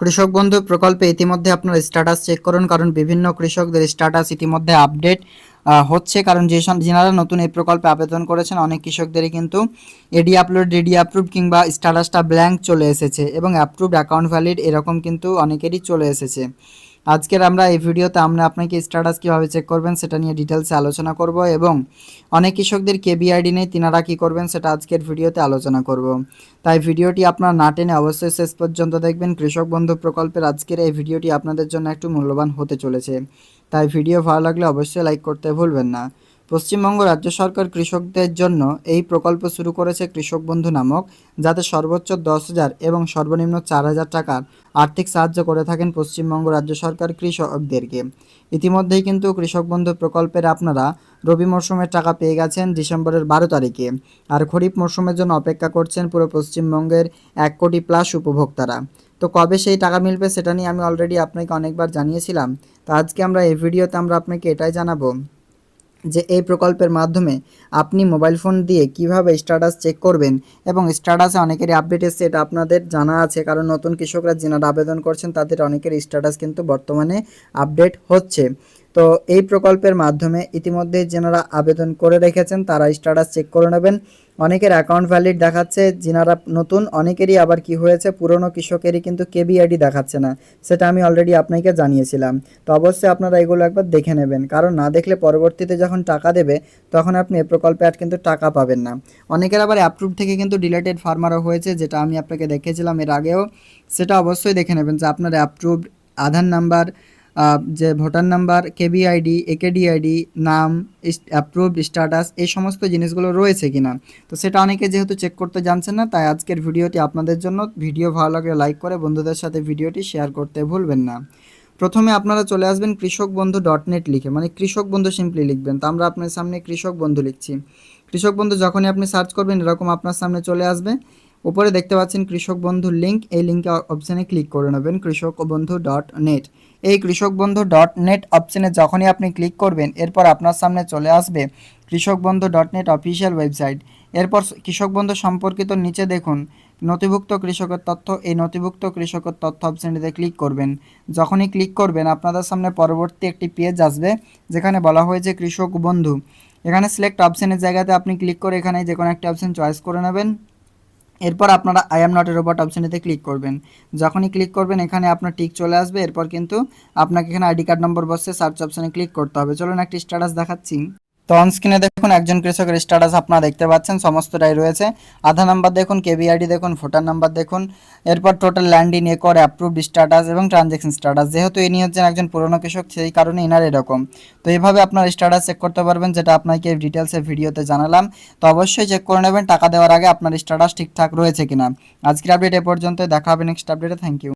কৃষক বন্ধু প্রকল্পে ইতিমধ্যে আপনার স্ট্যাটাস চেক করুন, কারণ বিভিন্ন কৃষকদের স্ট্যাটাস ইতিমধ্যে আপডেট হচ্ছে। কারণ যে যেনারা নতুন এই প্রকল্পে আবেদন করেছেন, অনেক কৃষকদেরই কিন্তু এডি আপলোড রেডি অ্যাপ্রুভ কিংবা স্ট্যাটাসটা ব্ল্যাঙ্ক চলে এসেছে এবং অ্যাপ্রুভড অ্যাকাউন্ট ভ্যালিড এরকম কিন্তু অনেকেরই চলে এসেছে। আজকের আমরা এই ভিডিওতে আমরা আপনাকে স্ট্যাটাস কীভাবে চেক করবেন সেটা নিয়ে ডিটেলসে আলোচনা করব এবং অনেক কৃষকদের কেবিআইডি নেই, তিনারা কী করবেন সেটা আজকের ভিডিওতে আলোচনা করব। তাই ভিডিওটি আপনার না টেনে অবশ্যই শেষ পর্যন্ত দেখবেন। কৃষক বন্ধু প্রকল্পের আজকের এই ভিডিওটি আপনাদের জন্য একটু মূল্যবান হতে চলেছে। তাই ভিডিও ভালো লাগলে অবশ্যই লাইক করতে ভুলবেন না। পশ্চিমবঙ্গ রাজ্য সরকার কৃষকদের জন্য এই প্রকল্প শুরু করেছে কৃষক বন্ধু নামক, যাতে সর্বোচ্চ দশ হাজার এবং সর্বনিম্ন চার হাজার টাকার আর্থিক সাহায্য করে থাকেন পশ্চিমবঙ্গ রাজ্য সরকার কৃষকদেরকে। ইতিমধ্যেই কিন্তু কৃষক বন্ধু প্রকল্পের আপনারা রবি মরশুমের টাকা পেয়ে গেছেন ডিসেম্বরের বারো তারিখে। আর খরিফ মরশুমের জন্য অপেক্ষা করছেন পুরো পশ্চিমবঙ্গের এক কোটি প্লাস উপভোক্তারা। তো কবে সেই টাকা মিলবে সেটা নিয়ে আমি অলরেডি আপনাকে অনেকবার জানিয়েছিলাম। তো আজকে আমরা এই ভিডিওতে আমরা আপনাকে এটাই জানাব যে এই প্রকল্পের মাধ্যমে আপনি মোবাইল ফোন দিয়ে কীভাবে স্ট্যাটাস চেক করবেন এবং স্ট্যাটাসে অনেকেরই আপডেট এসছে, এটা আপনাদের জানা আছে। কারণ নতুন কৃষকরা যেনারা আবেদন করছেন, তাদের অনেকের স্ট্যাটাস কিন্তু বর্তমানে আপডেট হচ্ছে। তো এই প্রকল্পের মাধ্যমে ইতিমধ্যে যেনারা আবেদন করে রেখেছেন, তারা স্ট্যাটাস চেক করে নেবেন। অনেকের অ্যাকাউন্ট ভ্যালিড দেখাচ্ছে, যেনারা নতুন, অনেকেরই আবার কি হয়েছে, পুরনো কৃষকেরই কিন্তু কেবিআইডি দেখাচ্ছে না। সেটা আমি অলরেডি আপনাকে জানিয়েছিলাম। তো অবশ্যই আপনারা এগুলো একবার দেখে নেবেন। কারণ না দেখলে পরবর্তীতে যখন টাকা দেবে, তখন আপনি এ প্রকল্পে আর কিন্তু টাকা পাবেন না। অনেকের আবার অ্যাপ্রুভ থেকে কিন্তু ডিলেটেড ফার্মারও হয়েছে, যেটা আমি আপনাকে দেখেছিলাম এর আগেও। সেটা অবশ্যই দেখে নেবেন যে আপনার অ্যাপ্রুভড আধার নাম্বার যে voter number KB ID AKD ID নাম অ্যাপ্রুভড স্ট্যাটাস এই সমস্ত জিনিসগুলো রয়েছে কিনা। তো সেটা অনেকে যেহেতু চেক করতে জানছেন না, তাই আজকের ভিডিওটি আপনাদের জন্য, ভিডিও ভালো লাগলে লাইক করে বন্ধুদের সাথে ভিডিওটি শেয়ার করতে ভুলবেন না। প্রথমে আপনারা চলে আসবেন কৃষক বন্ধু ডট নেট লিখে মানে কৃষক বন্ধু সিম্পলি লিখবেন। তো আমরা আপনার সামনে কৃষক বন্ধু লিখছি। কৃষক বন্ধু যখনই আপনি সার্চ করবেন, এরকম আপনার সামনে চলে আসবে। উপরে দেখতে পাচ্ছেন কৃষক বন্ধুর লিঙ্ক এই লিঙ্কে অপশানে ক্লিক করে নেবেন কৃষক বন্ধু ডট নেট। এই কৃষক বন্ধু ডট নেট অপশানে যখনই আপনি ক্লিক করবেন, এরপর আপনার সামনে চলে আসবে কৃষক বন্ধু ডট নেট অফিসিয়াল ওয়েবসাইট। এরপর কৃষক বন্ধু সম্পর্কিত নিচে দেখুন, নথিভুক্ত কৃষকের তথ্য। এই নথিভুক্ত কৃষকের তথ্য অপশানটিতে ক্লিক করবেন। যখনই ক্লিক করবেন, আপনাদের সামনে পরবর্তী একটি পেজ আসবে, যেখানে বলা হয়েছে কৃষক বন্ধু। এখানে সিলেক্ট অপশানের জায়গাতে আপনি ক্লিক করে এখানে যে কোনো একটি অপশান চয়েস করে নেবেন। এরপর আপনারা I am not a robot অপশানেতে click করবেন। যখনই ক্লিক করবেন, এখানে আপনার টিক চলে আসবে। এরপর কিন্তু আপনাকে এখানে আইডি কার্ড নম্বর বসে সার্চ অপশানে ক্লিক করতে হবে। চলুন একটি স্ট্যাটাস দেখাচ্ছি। তো অন স্ক্রিনে দেখুন একজন কৃষকের স্ট্যাটাস আপনারা দেখতে পাচ্ছেন, সমস্তটাই রয়েছে। আধার নাম্বার দেখুন কেবিআইডি দেখুন ভোটার নাম্বার দেখুন। এরপর total land in acre approved status এবং ট্রানজ্যাকশন স্ট্যাটাস যেহেতু ইনি হচ্ছেন একজন পুরনো কৃষক, সেই কারণে ইনার এরকম। তো এইভাবে আপনার স্ট্যাটাস চেক করতে পারবেন, যেটা আপনাকে ডিটেলসে ভিডিওতে জানালাম। তো অবশ্যই চেক করে নেবেন, টাকা দেওয়ার আগে আপনার স্ট্যাটাস ঠিকঠাক রয়েছে কিনা। আজকের আপডেট এ পর্যন্ত দেখা হবে নেক্সট আপডেটে থ্যাংক ইউ